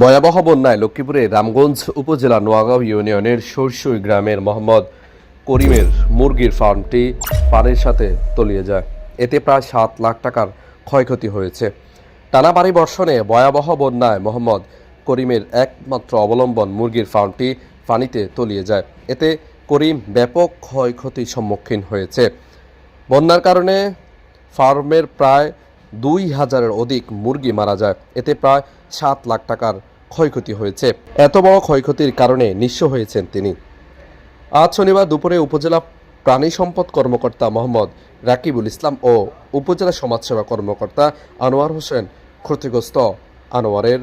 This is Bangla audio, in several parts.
ভয়াবহ বন্যায় লক্ষ্মীপুরের রামগঞ্জ উপজেলা নোয়াগাঁও ইউনিয়নের সরসই গ্রামের মোহাম্মদ করিমের মুরগির ফার্মটি পানির সাথে তলিয়ে যায়। এতে প্রায় সাত লাখ টাকার ক্ষয়ক্ষতি হয়েছে। টানা পানি বর্ষণে ভয়াবহ বন্যায় মোহাম্মদ করিমের একমাত্র অবলম্বন মুরগির ফার্মটি পানিতে তলিয়ে যায়। এতে করিম ব্যাপক ক্ষয়ক্ষতির সম্মুখীন হয়েছে। বন্যার কারণে ফার্মের প্রায় দুই হাজারের অধিক মুরগি মারা যায়। এতে প্রায় সাত লাখ টাকার ক্ষয়ক্ষতি হয়েছে। এত বড় ক্ষয়ক্ষতির কারণে নিঃস্ব হয়েছেন তিনি। আজ শনিবার দুপুরে উপজেলা প্রাণী সম্পদ কর্মকর্তা মোহাম্মদ রাকিবুল ইসলাম ও উপজেলা সমাজসেবা কর্মকর্তা আনোয়ার হোসেন ক্ষতিগ্রস্ত আনোয়ারের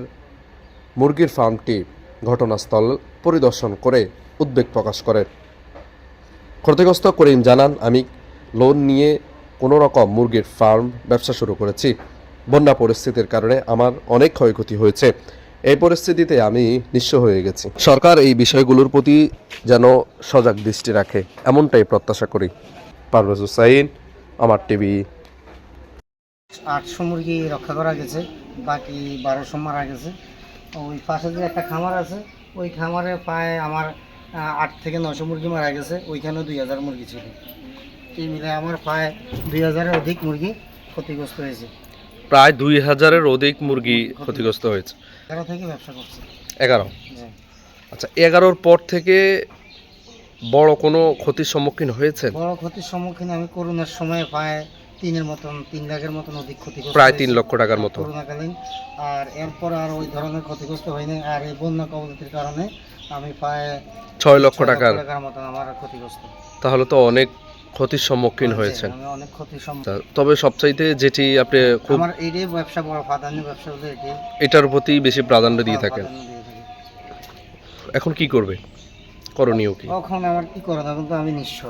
মুরগির ফার্মটি ঘটনাস্থল পরিদর্শন করে উদ্বেগ প্রকাশ করেন ক্ষতিগ্রস্ত করিম জানান, আমি লোন নিয়ে কোনো রকম মুরগির ফার্ম ব্যবসা শুরু করেছি। বন্যা পরিস্থিতির কারণে আমার অনেক ক্ষয়ক্ষতি হয়েছে। এই পরিস্থিতিতে আমি নিঃস্ব হয়ে গেছি। সরকার এই বিষয়গুলোর প্রতি যেন সজাগ দৃষ্টি রাখে, এমনটাই প্রত্যাশা করি। পারভেজ হুসাইন, আমার টিভি। আটশো মুরগি রক্ষা করা গেছে, বাকি বারোশো মারা গেছে। ওই পাশে যে একটা খামার আছে, ওই খামারে প্রায় আমার আট থেকে নশো মুরগি মারা গেছে ওইখানেও দুই হাজার মুরগি ছিল। এই মিলে আমার প্রায় দুই হাজারের অধিক মুরগি ক্ষতিগ্রস্ত হয়েছে। প্রায় দুই হাজারের অধিক মুরগি ক্ষতিগ্রস্ত হয়েছে। এগারো থেকে ব্যবসা করছে। এগারো? আচ্ছা এগারোর পর থেকে বড় কোনো ক্ষতির সম্মুখীন হয়েছে বড় ক্ষতির সম্মুখীন আমি করোনার সময় প্রায় তিনের মতন তিন লাখের মতন অধিক ক্ষতিগ্রস্ত প্রায় তিন লক্ষ টাকার মতো। করোনাকালীন। আর এরপর আর ওই ধরনের ক্ষতিগ্রস্ত হয়নি। আর এই বন্যা কবলিতির কারণে আমি প্রায় ছয় লক্ষ টাকার। মতন আমার ক্ষতিগ্রস্ত। তাহলে তো অনেক ক্ষতির সম্মুখীন হয়েছেন। অনেক ক্ষতির তবে সবচাইতে যেটি আপনি খুব আমার এইটাই ব্যবসা বড় প্রাধান্য ব্যবসা হলো এটাই। এটার প্রতি বেশি প্রাধান্য দিয়ে থাকেন। প্রাধান্য দিয়ে থাকি। এখন কি করবে? করণীয় কি? এখন আমার কি করা তখন তো আমি নিঃস্ব।